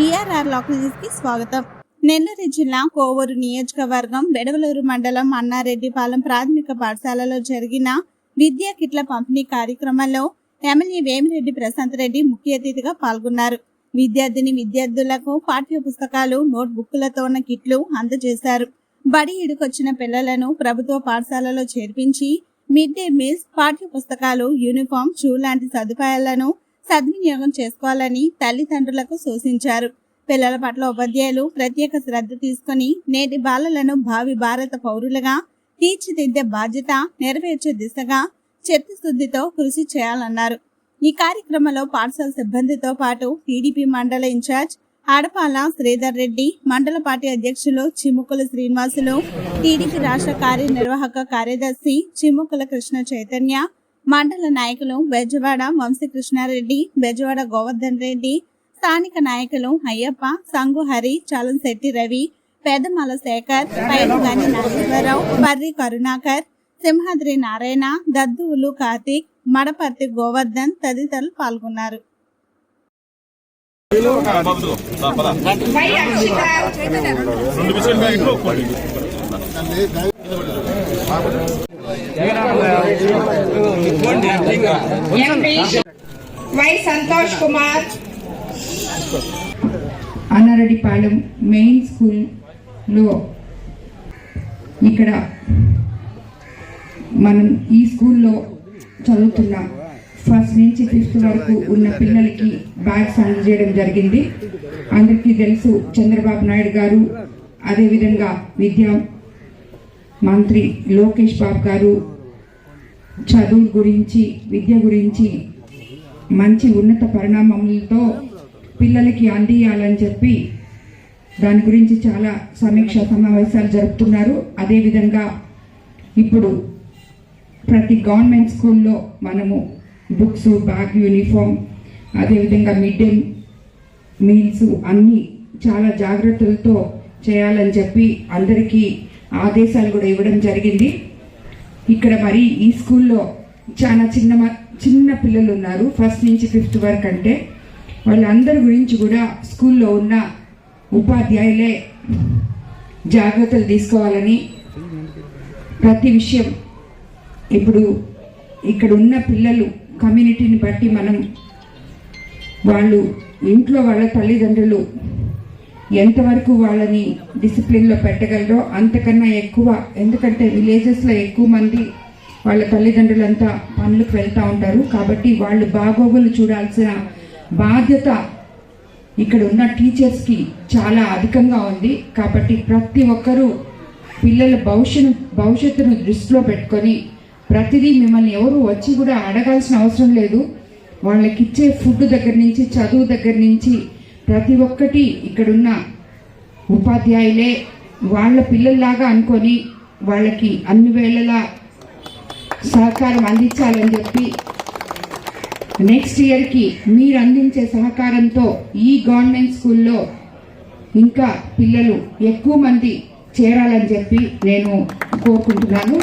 BRR local న్యూస్కి స్వాగతం. నెల్లూరు జిల్లా కోవూరు నియోజకవర్గం బెడవలూరు మండలం అన్నారెడ్డిపాలెం ప్రాథమిక పాఠశాలలో జరిగిన విద్యా కిట్ల పంపిణీ కార్యక్రమంలో ఎమ్మెల్యే వేమిరెడ్డి ప్రశాంత్ రెడ్డి ముఖ్య అతిథిగా పాల్గొన్నారు. విద్యార్థిని విద్యార్థులకు పాఠ్య పుస్తకాలు నోట్ బుక్కులతో ఉన్న కిట్లు అందజేశారు. బడి ఇడుకొచ్చిన పిల్లలను ప్రభుత్వ పాఠశాలలో చేర్పించి మిడ్ డే మీల్స్ పాఠ్య పుస్తకాలు యూనిఫామ్ షూ లాంటి సదుపాయాలను సద్వినియోగం చేసుకోవాలని తల్లిదండ్రులకు సూచించారు. పిల్లల పట్ల ఉపాధ్యాయులు ప్రత్యేక శ్రద్ధ తీసుకుని నేటి బాలలను భావి భారత పౌరులుగా తీర్చిదిద్దే బాధ్యత నెరవేర్చే దిశగా చిత్తశుద్ధితో కృషి చేయాలన్నారు. ఈ కార్యక్రమంలో పాఠశాల సిబ్బందితో పాటు టీడీపీ మండల ఇన్ఛార్జ్ ఆడపాల శ్రీధర్ రెడ్డి మండల పార్టీ అధ్యక్షులు చిముకుల శ్రీనివాసులు టీడీపీ రాష్ట్ర కార్యనిర్వాహక కార్యదర్శి చిముకుల కృష్ణ చైతన్య మండల నాయకులు బెజవాడ వంశీకృష్ణారెడ్డి బెజవాడ గోవర్ధన్ రెడ్డి స్థానిక నాయకులు అయ్యప్ప సంగు హరి చలంశెట్టి రవి పెదమల శేఖర్ పైరుగాని నాగేశ్వరరావు పర్రి కరుణాకర్ సింహాద్రి నారాయణ దద్దువులు కార్తీక్ మడపర్తి గోవర్ధన్ తదితరులు పాల్గొన్నారు. బాబు వై సంతోష్ కుమార్. అన్నారెడ్డిపాలెం మెయిన్ స్కూల్లో ఇక్కడ మనం ఈ స్కూల్లో చదువుతున్న ఫస్ట్ నుంచి ఫిఫ్త్ వరకు ఉన్న పిల్లలకి బ్యాగ్స్ అందజేయడం జరిగింది. అందరికీ తెలుసు చంద్రబాబు నాయుడు గారు అదేవిధంగా విద్యా మంత్రి లోకేష్ బాబు గారు చదువు గురించి విద్య గురించి మంచి ఉన్నత పరిణామములతో పిల్లలకి అందియాలని చెప్పి దాని గురించి చాలా సమీక్ష సమావేశాలు జరుపుతున్నారు. అదేవిధంగా ఇప్పుడు ప్రతి గవర్నమెంట్ స్కూల్లో మనము బుక్స్ బ్యాగ్ యూనిఫామ్ అదేవిధంగా మిడ్ డే మీల్స్ అన్నీ చాలా జాగ్రత్తలతో చేయాలని చెప్పి అందరికీ ఆదేశాలు కూడా ఇవ్వడం జరిగింది. ఇక్కడ మరి ఈ స్కూల్లో చాలా చిన్న మ- చిన్న పిల్లలు ఉన్నారు. ఫస్ట్ నుంచి ఫిఫ్త్ వరకు అంటే వాళ్ళందరి గురించి కూడా స్కూల్లో ఉన్న ఉపాధ్యాయులే జాగ్రత్తలు తీసుకోవాలని ప్రతి విషయం ఇప్పుడు ఇక్కడ ఉన్న పిల్లలు కమ్యూనిటీని బట్టి మనం వాళ్ళు ఇంట్లో వాళ్ళ తల్లిదండ్రులు ఎంతవరకు వాళ్ళని డిసిప్లిన్లో పెట్టగలరో అంతకన్నా ఎక్కువ ఎందుకంటే విలేజెస్లో ఎక్కువ మంది వాళ్ళ తల్లిదండ్రులంతా పనులకు వెళ్తూ ఉంటారు. కాబట్టి వాళ్ళు బాగోగులు చూడాల్సిన బాధ్యత ఇక్కడ ఉన్న టీచర్స్కి చాలా అధికంగా ఉంది. కాబట్టి ప్రతి ఒక్కరూ పిల్లల భవిష్యను భవిష్యత్తును దృష్టిలో పెట్టుకొని ప్రతిదీ మిమ్మల్ని ఎవరు వచ్చి కూడా అడగాల్సిన అవసరం లేదు. వాళ్ళకి ఇచ్చే ఫుడ్ దగ్గర నుంచి చదువు దగ్గర నుంచి ప్రతి ఒక్కటి ఇక్కడున్న ఉపాధ్యాయులే వాళ్ళ పిల్లల్లాగా అనుకొని వాళ్ళకి అన్ని వేళలా సహకారం అందించాలని చెప్పి నెక్స్ట్ ఇయర్కి మీరు అందించే సహకారంతో ఈ గవర్నమెంట్ స్కూల్లో ఇంకా పిల్లలు ఎక్కువ మంది చేరాలని చెప్పి నేను కోరుకుంటున్నాను.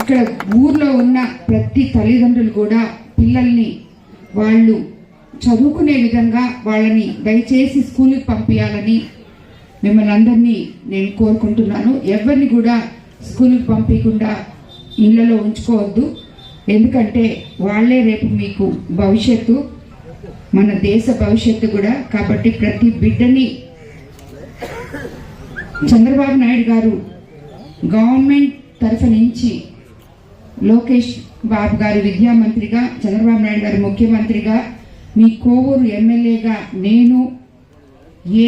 ఇక్కడ ఊర్లో ఉన్న ప్రతి తల్లిదండ్రులు కూడా పిల్లల్ని వాళ్ళు చదువుకునే విధంగా వాళ్ళని దయచేసి స్కూల్కి పంపించాలని మిమ్మల్ని అందరినీ నేను కోరుకుంటున్నాను. ఎవరిని కూడా స్కూల్కి పంపించకుండా ఇళ్ళలో ఉంచుకోవద్దు. ఎందుకంటే వాళ్ళే రేపు మీకు భవిష్యత్తు మన దేశ భవిష్యత్తు కూడా. కాబట్టి ప్రతి బిడ్డని చంద్రబాబు నాయుడు గారు గవర్నమెంట్ తరఫు నుంచి లోకేష్ బాబు గారు విద్యామంత్రిగా చంద్రబాబు నాయుడు గారు ముఖ్యమంత్రిగా మీ కోవూరు ఎమ్మెల్యేగా నేను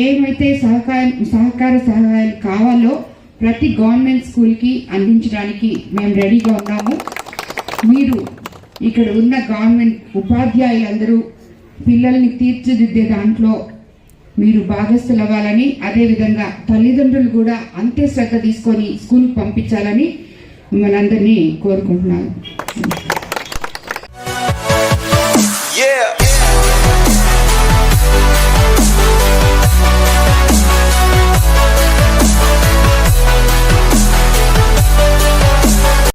ఏమైతే సహకార సహకార సహాయాలు కావాలో ప్రతి గవర్నమెంట్ స్కూల్కి అందించడానికి మేము రెడీగా ఉన్నాము. మీరు ఇక్కడ ఉన్న గవర్నమెంట్ ఉపాధ్యాయులందరూ పిల్లల్ని తీర్చిదిద్దే దాంట్లో మీరు భాగస్థులు అవ్వాలని అదేవిధంగా తల్లిదండ్రులు కూడా అంతే శ్రద్ధ తీసుకొని స్కూల్కి పంపించాలని మిమ్మల్ని అందరినీ కోరుకుంటున్నాను.